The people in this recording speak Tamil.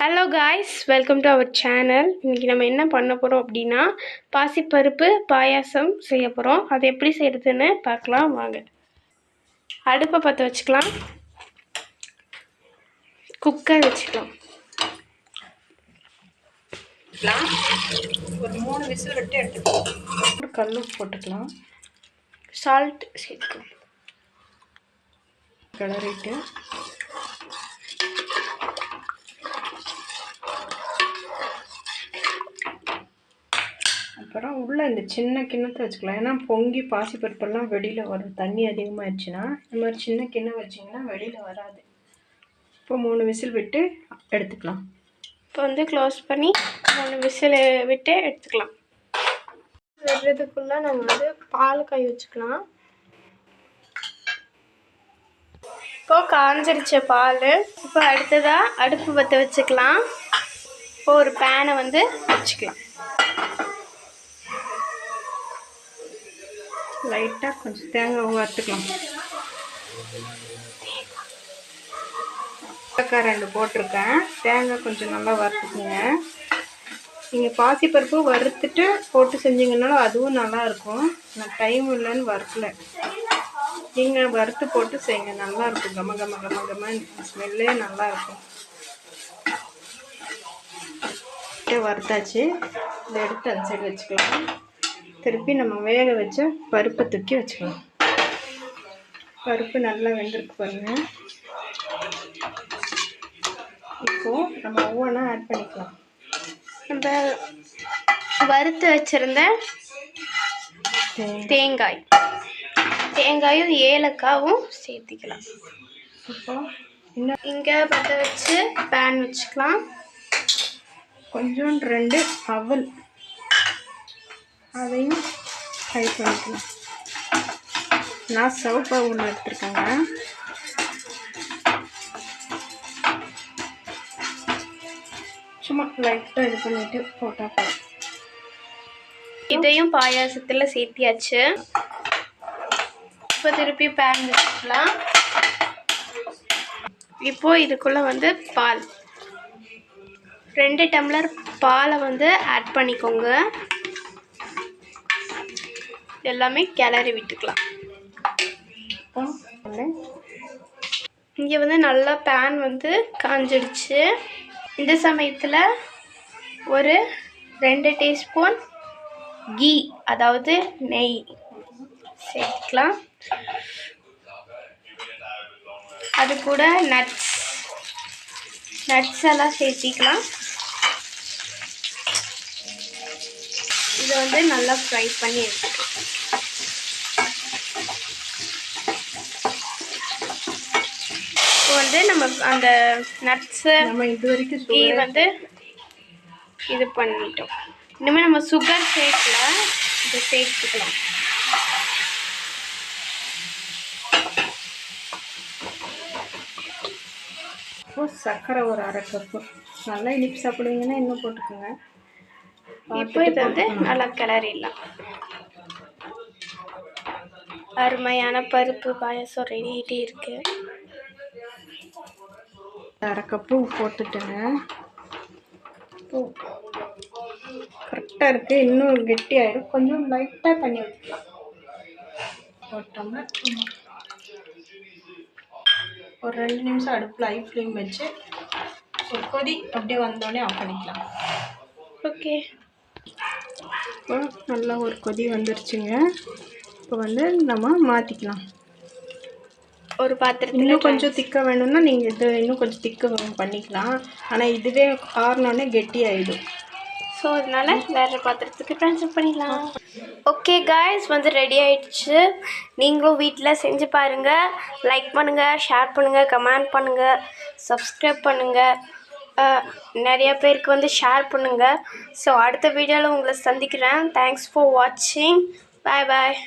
Hello guys welcome to our channel இன்றைக்கி நம்ம என்ன பண்ண போகிறோம் அப்படின்னா பாசிப்பருப்பு பாயாசம் செய்ய போகிறோம் அது எப்படி செய்கிறதுன்னு பார்க்கலாம் வாங்க. அடுப்பை பற்ற வச்சுக்கலாம். குக்கர் வச்சுக்கலாம். ஒரு மூணு விசில் விட்டு எடுத்துக்கலாம். ஒரு கல் போட்டுக்கலாம். சால்ட் சேர்த்துக்கலாம். கிளறிட்டு அப்புறம் உள்ளே இந்த சின்ன கிண்ணத்தை வச்சுக்கலாம். ஏன்னா பொங்கி பாசிப்பருப்பெல்லாம் வெளியில் வரும் தண்ணி அதிகமாகிடுச்சுன்னா இந்த மாதிரி சின்ன கிண்ணம் வச்சிங்கன்னா வெளியில் வராது. இப்போ மூணு விசில் விட்டு எடுத்துக்கலாம். இப்போ வந்து க்ளோஸ் பண்ணி மூணு விசில் விட்டு எடுத்துக்கலாம். வர்றதுக்குள்ளே நம்ம வந்து பால் காய் வச்சுக்கலாம். இப்போ காஞ்சிருச்ச பால் இப்போ அடுத்ததாக அடுப்பு பற்ற வச்சுக்கலாம். இப்போ ஒரு பேனை வந்து வச்சுக்கலாம். லைட்டாக கொஞ்சம் தேங்காய் வறுத்துக்கலாம். தேங்காய் ரெண்டு போட்டிருக்கேன். தேங்காய் கொஞ்சம் நல்லா வறுத்துக்குங்க. நீங்கள் பாசிப்பருப்பு வறுத்துட்டு போட்டு செஞ்சீங்கனாலும் அதுவும் நல்லாயிருக்கும் நான் டைம் இல்லைன்னு வறுக்கல. நீங்கள் வறுத்து போட்டு செய்யுங்க நல்லாயிருக்கும் கம கம கம கம ஸ்மெல்லே நல்லாயிருக்கும் வறுத்தாச்சு. இதை எடுத்து அந்த சைடு வச்சுக்கலாம். திருப்பி நம்ம வேக வச்ச பருப்பை தூக்கி வச்சுக்கலாம். பருப்பு நல்லா வெந்திருக்கு பாருங்க. இப்போது நம்ம ஒவ்வொன்றா ஆட் பண்ணிக்கலாம். நம்ம வறுத்து வச்சுருந்த தேங்காய். தேங்காயும் ஏலக்காவும் சேர்த்திக்கலாம். இப்போ இன்னும் இங்கே பற்ற வச்சு பேன் வச்சுக்கலாம். கொஞ்சம் ரெண்டு அவல். அதையும் ஃப்ரை பண்ணிக்கலாம். நான் சிவப்பு ஒன்று எடுத்துருக்கேங்க. சும்மா லைட்டாக இது பண்ணிவிட்டு போட்டால் போதும் இதையும் பாயாசத்தில் சேர்த்தியாச்சு. இப்போ திருப்பி பேன் வச்சுக்கலாம். இப்போது இதுக்குள்ளே வந்து பால். ரெண்டு டம்ளர் பாலை வந்து ஆட் பண்ணிக்கோங்க. எல்லாமே கிளறி விட்டுக்கலாம். இங்கே வந்து நல்லா பேன் வந்து காஞ்சிடுச்சு. இந்த சமயத்தில் ஒரு ரெண்டு டீஸ்பூன் கீ அதாவது நெய் சேர்த்துக்கலாம். அது கூட நட்ஸ் நட்ஸ் எல்லாம் சேர்த்திக்கலாம். இதை வந்து நல்லா ஃப்ரை பண்ணி எடுத்துக்கலாம் வந்து நம்ம அந்த நட்ஸு நம்ம இது வரைக்கும் கீ சுகர் வந்து இது பண்ணிட்டோம். இனிமேல் நம்ம சுகர் சேர்க்கல இதை சேர்த்துக்கலாம் சர்க்கரை ஒரு அரை கப்பு நல்லா இனிப்பு சாப்பிடுவீங்கன்னா இன்னும் போட்டுக்கோங்க. இப்போ இது வந்து நல்லா கிளறிடலாம் அருமையான பருப்பு பாயாசம் ரெடி ஆகிட்டே இருக்கு. அரை கப்பு போட்டுட்டேங்க கரெக்டாக இருக்குது இன்னும் கெட்டியாயிடும் கொஞ்சம் லைட்டாக தண்ணி ஊற்றிக்கலாம் போட்டோம்னா ஒரு ரெண்டு நிமிஷம் அடுப்பில் ஐ ஃப்ளேம் வச்சு ஒரு கொதி அப்படியே வந்தோடனே ஆஃப் பண்ணிக்கலாம். ஓகே இப்போ நல்லா ஒரு கொதி வந்துருச்சுங்க. இப்போ வந்து நம்ம மாற்றிக்கலாம் ஒரு பாத்திரத்தில் இன்னும் கொஞ்சம் திக்காக வேணும்னா நீங்கள் இது இன்னும் கொஞ்சம் திக்க பண்ணிக்கலாம். ஆனால் இதுவே ஆறினோடனே கெட்டி ஆகிடும் ஸோ அதனால வேறு பாத்திரத்துக்கு ட்ரான்ஸ்ஃபர் பண்ணிடலாம். ஓகே காய்ஸ் வந்து ரெடி ஆயிடுச்சு. நீங்களும் வீட்டில் செஞ்சு பாருங்கள் லைக் பண்ணுங்கள் ஷேர் பண்ணுங்கள் கமெண்ட் பண்ணுங்கள் சப்ஸ்கிரைப் பண்ணுங்கள் நிறைய பேருக்கு வந்து ஷேர் பண்ணுங்கள் ஸோ அடுத்த வீடியோவில் உங்களை சந்திக்கிறேன். தேங்க்ஸ் ஃபார் வாட்சிங் பாய் பாய்